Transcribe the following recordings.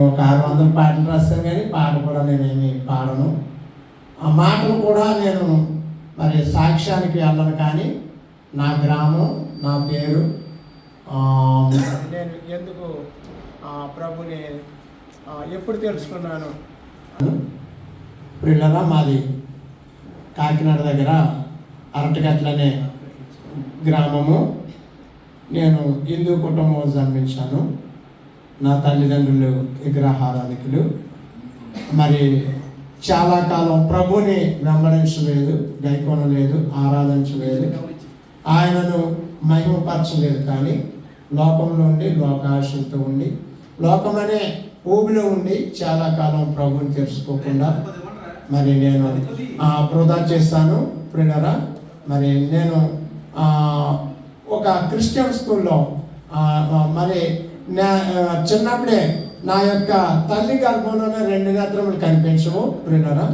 ఒక ఆరు వందల పాటలు రాస్తాను కానీ పాట కూడా నేనేమి పాడను. ఆ మాటలు కూడా నేను మరి సాక్ష్యానికి వెళ్ళను కానీ నా గ్రామం నా పేరు నేను ఎందుకు ఆ, ప్రభుని ఎప్పుడు తెలుసుకున్నాను? పిల్లగా మాది కాకినాడ దగ్గర అరటిగట్లనే గ్రామము. నేను హిందూ కుటుంబం జన్మించాను. నా తల్లిదండ్రులు విగ్రహారాధికులు. మరి చాలా కాలం ప్రభుని వెంబడించలేదు గైకొనలేదు ఆరాధించలేదు. ఆయనను మహిమపరచలేదు కానీ లోకంలో ఉండి లోకాశంతో ఉండి లోకమనే ఊబిలో ఉండి చాలా కాలం ప్రభుని తెలుసుకోకుండా మరి నేను వృధా చేస్తాను ప్రినరా మరి నేను ఒక క్రిస్టియన్ స్కూల్లో మరి నా చిన్నప్పుడే నా యొక్క తల్లి గర్భంలోనే రెండు నేత్రములు కనిపించవు ప్రియులరా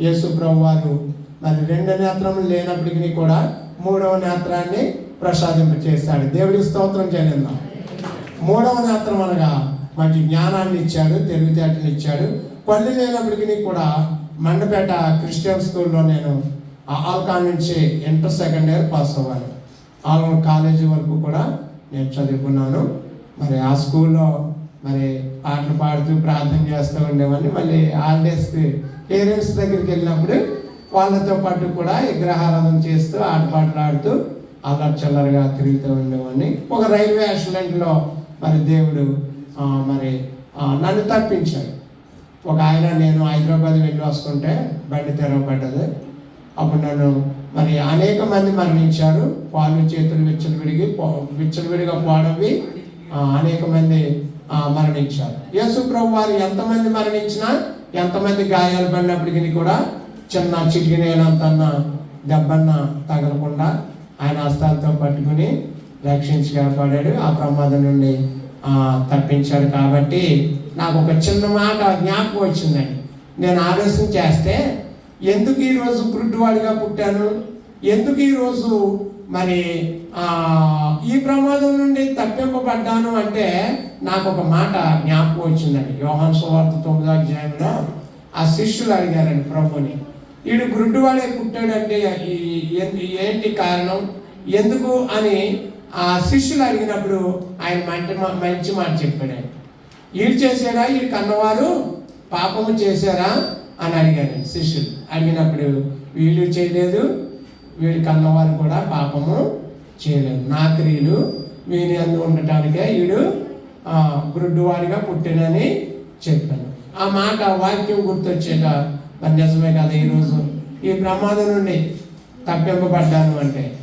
యేసు ప్రభువారు మరి రెండు నేత్రములు లేనప్పటికీ కూడా మూడవ నేత్రాన్ని ప్రసాదింపచేస్తాడు దేవుడి స్తోత్రం చెల్లిందాం మూడవ నేత్రం అనగా మంచి జ్ఞానాన్ని ఇచ్చాడు తెలివితేటలు ఇచ్చాడు. పళ్ళు లేనప్పటికీ కూడా మండపేట క్రిస్టియన్ స్కూల్లో నేను ఆ నుంచి ఇంటర్ సెకండ్ ఇయర్ పాస్ అవ్వాను ఆల్కాన్ కాలేజీ వరకు కూడా నేను చదువుకున్నాను. మరి ఆ స్కూల్లో మరి పాటలు పాడుతూ ప్రార్థన చేస్తూ ఉండేవాడిని మళ్ళీ హాలిడేస్కి పేరెంట్స్ దగ్గరికి వెళ్ళినప్పుడు వాళ్ళతో పాటు కూడా విగ్రహారాధన చేస్తూ ఆటపాటలు ఆడుతూ అల్లరి చిల్లరగా తిరుగుతూ ఉండేవాడిని. ఒక రైల్వే యాక్సిడెంట్లో మరి దేవుడు మరి నన్ను తప్పించాడు. ఒక ఆయన నేను హైదరాబాద్ వెళ్ళి వస్తుంటే బండి తెరవబడ్డది. అప్పుడు నన్ను మరి అనేక మంది మరణించారు. పాలు చేతులు విచ్చలు విడిగి విచ్చలు విడిగా పోవడవి అనేక మంది మరణించారు. యేసు ప్రభు వారు ఎంతమంది మరణించినా ఎంతమంది గాయాలు పడినప్పటికీ కూడా చిన్న చిటికినేలంత దెబ్బన్న తగలకుండా ఆయన హస్తాలతో పట్టుకుని రక్షించి కాపాడాడు. ఆ ప్రమాదం నుండి తప్పించాడు. కాబట్టి నాకు ఒక చిన్న మాట జ్ఞాపకం వచ్చిందండి. నేను ఆలోచన చేస్తే ఎందుకు ఈరోజు గుడ్డివాడిగా పుట్టాను? ఎందుకు ఈరోజు మరి ఈ ప్రమాదం నుండి తప్పింపబడ్డాను అంటే నాకు ఒక మాట జ్ఞాపకం వచ్చిందండి. యోహన్ సువార్త తొమ్మిదో అధ్యాయంలో ఆ శిష్యులు అడిగారండి ప్రభుని వీడు గుడ్డువాడే పుట్టాడంటే ఏంటి కారణం? ఎందుకు? అని ఆ శిష్యులు అడిగినప్పుడు ఆయన మంచి మంచి మాట చెప్పాడండి ఈడు వీడు చేశాడా? వీడు కన్నవారు? పాపము చేశారా? అని అడిగారండి శిష్యులు. అడిగినప్పుడు వీళ్ళు చేయలేదు. వీడి కన్నవారు కూడా పాపము చేయలేదు. నా క్రియలు వీరి అందు ఉండటానికే వీడు గుడ్డువాడిగా పుట్టినని చెప్పాను. ఆ మాట వాక్యం గుర్తొచ్చాక మరి నిజమే కదా ఈరోజు ఈ ప్రమాదం నుండి తప్పింపబడ్డాను అంటే.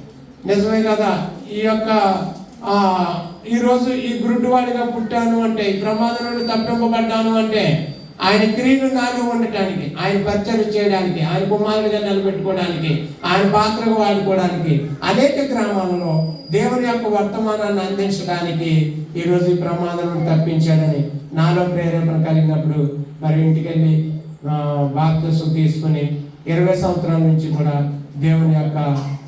నిజమే కదా? ఈ యొక్క ఈరోజు ఈ గుడ్డువాడిగా పుట్టాను అంటే ఈ ప్రమాదం నుండి తప్పింపబడ్డాను అంటే ఆయన క్రియలు నాలో ఉండటానికి ఆయన పరిచయం చేయడానికి ఆయన కుమారుడిగా నిలబెట్టుకోవడానికి ఆయన పాత్రగా వాడుకోవడానికి అనేక గ్రామాలలో దేవుని యొక్క వర్తమానాన్ని అందించడానికి ఈరోజు ఈ ప్రమాదం తప్పించాడని నాలో ప్రేరేపణ కలిగినప్పుడు మరి ఇంటికెళ్ళి బాప్తిసం తీసుకుని ఇరవై సంవత్సరాల నుంచి కూడా దేవుని యొక్క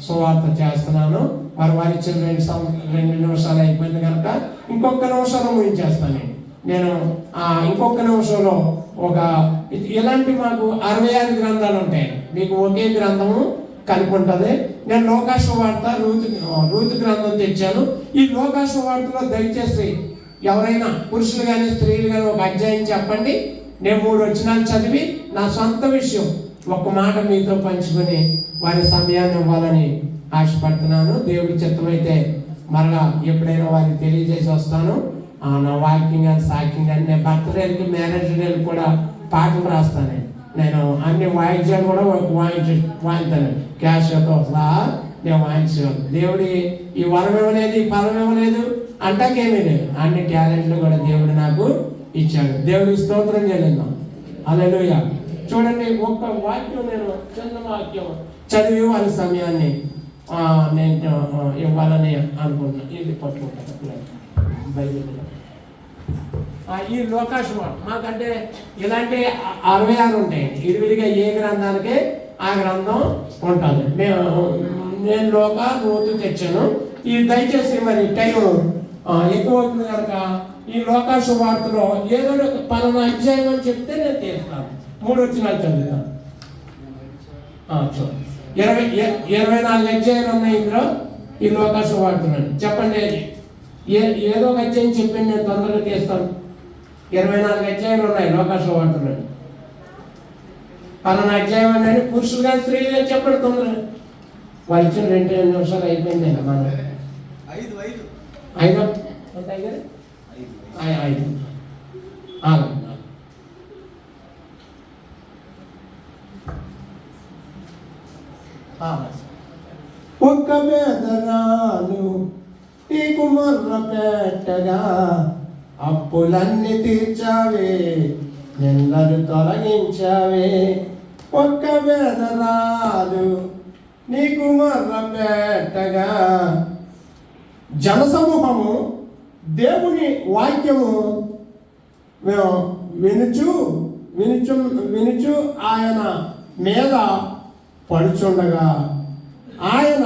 సువార్త చేస్తున్నాను వారు రెండు సం రెండు నిమిషాలు అయిపోయింది కనుక ఇంకొక నిమిషాలు ముగించేస్తాను నేను. నేను ఆ ఇంకొక నిమిషంలో ఒక ఇలాంటి మాకు అరవై ఆరు గ్రంథాలు ఉంటాయి. మీకు ఒకే గ్రంథము కలిపి ఉంటుంది నేను లోకాశ వార్త రూతు రూతు గ్రంథం తెచ్చాను. ఈ లోకాశ వార్తలో దయచేసి ఎవరైనా పురుషులు కానీ స్త్రీలు కానీ ఒక అధ్యాయం చెప్పండి. నేను మూడు వచనాలు చదివి నా సొంత విషయం ఒక మాట మీతో పంచుకొని వారి సమయాన్ని ఇవ్వాలని ఆశపడుతున్నాను. దేవుడి చిత్తమైతే మరలా ఎప్పుడైనా వారికి తెలియజేసి వస్తాను. నా వాకింగ్ అని సాకింగ్ అని నేను బర్త్డేలకి మ్యారేజ్ డేలు కూడా పాటలు రాస్తాను నేను. అన్ని వాయిద్యాలు కూడా వాయించి వాయింతాను క్యాష్తో సహా నేను వాయించాను దేవుడి ఈ వరం ఇవ్వలేదు ఈ ఫలం ఇవ్వలేదు అంటాకేమీ లేదు. అన్ని టాలెంట్లు కూడా దేవుడు నాకు ఇచ్చాడు. దేవుడికి స్తోత్రం చెల్లిందాం అలెలుయ చూడండి ఒక్క వాక్యం నేను చిన్న వాక్యం చదివి వాళ్ళ సమయాన్ని నేను ఇవ్వాలని అనుకుంటున్నాను ఇది పట్టుకుంటాను. బయలుదేరి. ఈ లోకాశం మాకంటే ఇలాంటి అరవై ఆరు ఉంటాయి. విడివిడిగా ఏ గ్రంథానికి ఆ గ్రంథం ఉంటుంది. మేము నేను లోక రోజు తెచ్చాను. ఈ దయచేసి మరి టైం ఎక్కువ అవుతుంది కనుక ఈ లోకాశ వార్తలో ఏదో ఒక పలానా అధ్యాయం అని చెప్తే నేను తీస్తాను. మూడు వచ్చిన చదువుతాను ఇరవై ఇరవై నాలుగు అధ్యాయాలు ఉన్నాయి ఇందులో ఈ లోకాశ వార్తలు. చెప్పండి. ఏ ఏదో ఒక అధ్యాయం చెప్పండి నేను తొందరగా తీస్తాను. ఇరవై నాలుగు అధ్యాయాలు ఉన్నాయి లోకాశ వార్తలు పలానా అధ్యాయం అని పురుషులు కానీ స్త్రీలు కానీ చెప్పండి తొందరగా. వాళ్ళు ఇచ్చిన రెండు రెండు నిమిషాలు అయిపోయింది మనం ఐదు ఐదు. ఐదు? ఐదు ఐ- ఐదు ఆగు, ఆగు. ఆగు. ఒక్క వేదనాలు నీకు మొర్ర పెట్టగా అప్పులన్నీ తీర్చావే నిందలు తొలగించావే. ఒక్క వేదనాలు నీకు మొర్ర పెట్టగా. జనసమూహము దేవుని వాక్యము మేము వినుచు వినుచు వినుచు ఆయన మీద పడుచుండగా. ఆయన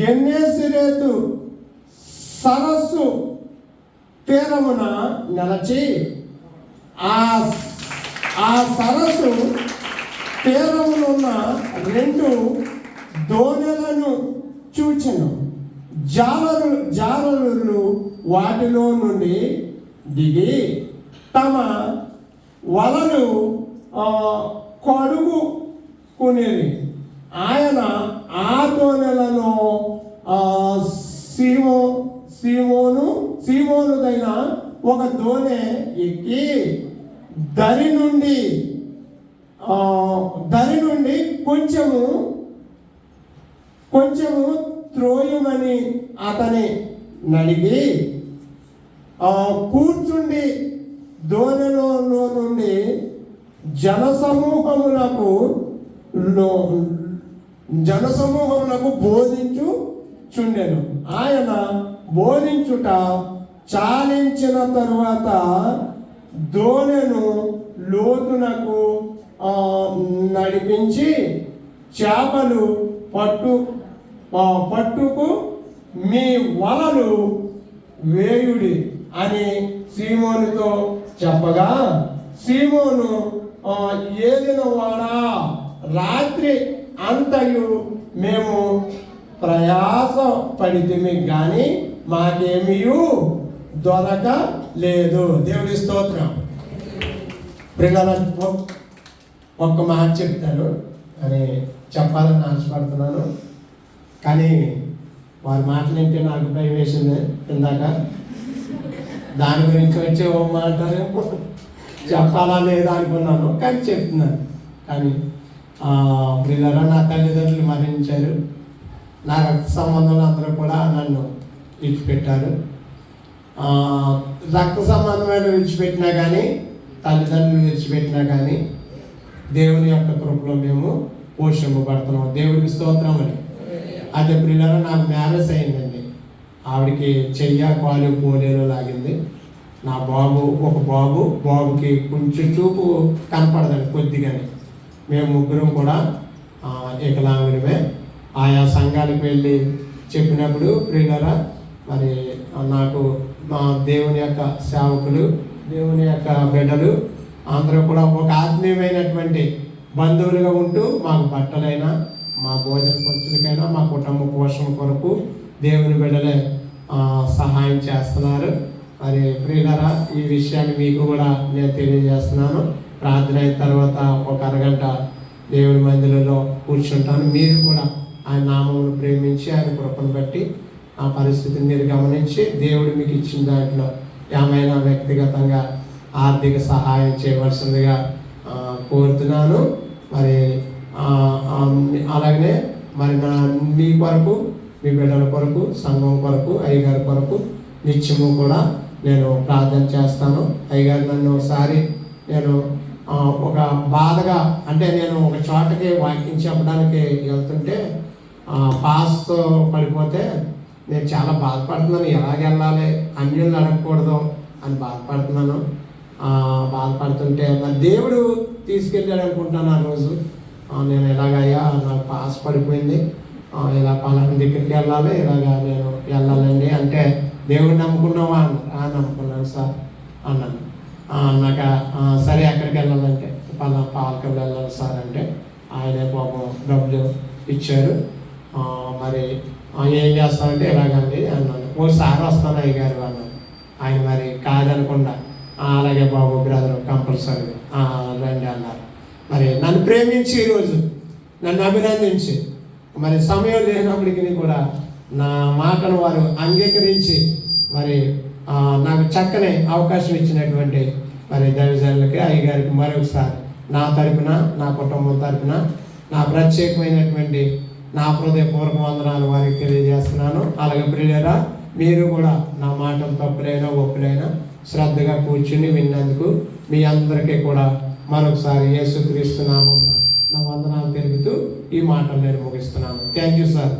గెన్నేసిరేతు సరస్సు తీరమున నిలచి ఆ ఆ సరస్సు తీరమునున్న రెండు దోణలను చూచెను. జాలరు జాలరులు వాటిలో నుండి దిగి తమ వలలు ఆ, కొనేది ఆయన ఆ దోణలను సీమో సీవోను సీవోనుదైన ఒక దోణె ఎక్కి దరి నుండి దరి నుండి కొంచెము కొంచెము త్రోయమని అతని నడిగి కూర్చుండి దోణలో నుండి జనసమూహములకు జనసమూహములకు బోధించు చుండెను ఆయన బోధించుట చాలించిన తరువాత దోణెను లోతునకు నడిపించి చేపలు పట్టు పట్టుకు మీ వలలు వేయుడి అని సీమోనుతో చెప్పగా సీమోను ఏదిన వాడా రాత్రి అంతయు మేము ప్రయాస పడితిమి కానీ మాకేమీ దొరక లేదు. దేవుడి స్తోత్రం. ప్రియులారా, ఒక్క మాట చెప్తాను. అని చెప్పాలని ఆశపడుతున్నాను. కానీ వారి మాటలు వింటే నాకు భయం వేసింది. ఇందాక దాని గురించి వచ్చే ఓ మాట చెప్పాలా లేదా అనుకున్నాను. కానీ చెప్తున్నాను. కానీ ప్రియులరా నా తల్లిదండ్రులు మరణించారు. నా రక్త సంబంధంలో అందరూ కూడా నన్ను విడిచిపెట్టారు. రక్త సంబంధమైన విడిచిపెట్టినా కానీ తల్లిదండ్రులు విడిచిపెట్టినా కానీ దేవుని యొక్క కృపలో మేము పోషింపబడుతున్నాం. దేవుడికి స్తోత్రం అని అదే ప్రియులలో నాకు మ్యారేజ్ అయిందండి. ఆవిడకి చెయ్య కాలు పోలేలో లాగింది. నా బాబు ఒక బాబు బాబుకి కొంచెం చూపు కనపడదండి కొద్దిగానే. మేము ముగ్గురం కూడా ఆ, ఆయా సంఘాలకు వెళ్ళి చెప్పినప్పుడు ప్రియులరా మరి నాకు మా దేవుని యొక్క సేవకులు దేవుని యొక్క బిడ్డలు అందరూ కూడా ఒక ఆత్మీయమైనటువంటి బంధువులుగా ఉంటూ మాకు బట్టలైనా మా భోజన ఖర్చులకైనా మా కుటుంబ పోషణ కొరకు దేవుని బిడ్డలే సహాయం చేస్తున్నారు. మరి ప్రియులరా ఈ విషయాన్ని మీకు కూడా నేను తెలియజేస్తున్నాను. ప్రార్థన అయిన తర్వాత ఒక అరగంట దేవుని మందిరంలో కూర్చుంటాను. మీరు కూడా ఆయన నామమును ప్రేమించి ఆయన కృపను బట్టి ఆ పరిస్థితిని మీరు గమనించి దేవుడు మీకు ఇచ్చిన దాంట్లో ఏమైనా వ్యక్తిగతంగా ఆర్థిక సహాయం చేయవలసిందిగా కోరుతున్నాను. మరి అలాగనే మరి నా మీ కొరకు మీ బిడ్డల కొరకు సంఘం కొరకు అయ్యగారి కొరకు నిత్యము కూడా నేను ప్రార్థన చేస్తాను. అయ్యగారు నన్ను ఒకసారి నేను ఒక బాధగా అంటే నేను ఒక చోటకి వాకింగ్ చెప్పడానికి వెళ్తుంటే పాస్ పడిపోతే నేను చాలా బాధపడుతున్నాను. ఎలాగెళ్ళాలి అన్యులను అడగకూడదు అని బాధపడుతున్నాను. బాధపడుతుంటే నా దేవుడు తీసుకెళ్ళాడు అనుకుంటాను ఆ రోజు. నేను ఎలాగయ్యా? నాకు పాస్ పడిపోయింది. ఇలా పలానా దగ్గరికి వెళ్ళాలి? ఇలాగ నేను వెళ్ళాలండి? అంటే దేవుడు నమ్ముకున్నావా? అన్నారు నమ్ముకున్నాను సార్ అన్నాను. అన్నాక సరే ఎక్కడికి వెళ్ళాలంటే? పలా పాలకి వెళ్ళాలి సార్ అంటే ఆయనే పాపం డబ్బులు ఇచ్చారు మరి ఏం చేస్తామంటే ఇలాగండి అన్నాను ఓసారి వస్తాను అయ్యగారు? అన్నాను ఆయన మరి కాదనకుండా అలాగే బాబు బ్రదర్ కంపల్సరీ రండి అన్నారు. మరి నన్ను ప్రేమించి ఈరోజు నన్ను అభినందించి మరి సమయం లేనప్పటికీ కూడా నా మాటను వారు అంగీకరించి మరి నాకు చక్కని అవకాశం ఇచ్చినటువంటి మరి దైవజనులకి అయ్యగారికి మరొకసారి నా తరపున నా కుటుంబం తరపున నా ప్రత్యేకమైనటువంటి నా హృదయపూర్వక వందనాలు వారికి తెలియజేస్తున్నాను. అలాగే ప్రియులరా మీరు కూడా నా మాటలు తప్పులైనా ఒప్పులైనా శ్రద్ధగా కూర్చుని విన్నందుకు మీ అందరికీ కూడా మరొకసారి యేసుక్రీస్తు నా వందనాలు తెలుపుతూ ఈ మాటలు నేను ముగిస్తున్నాను. Thank you sir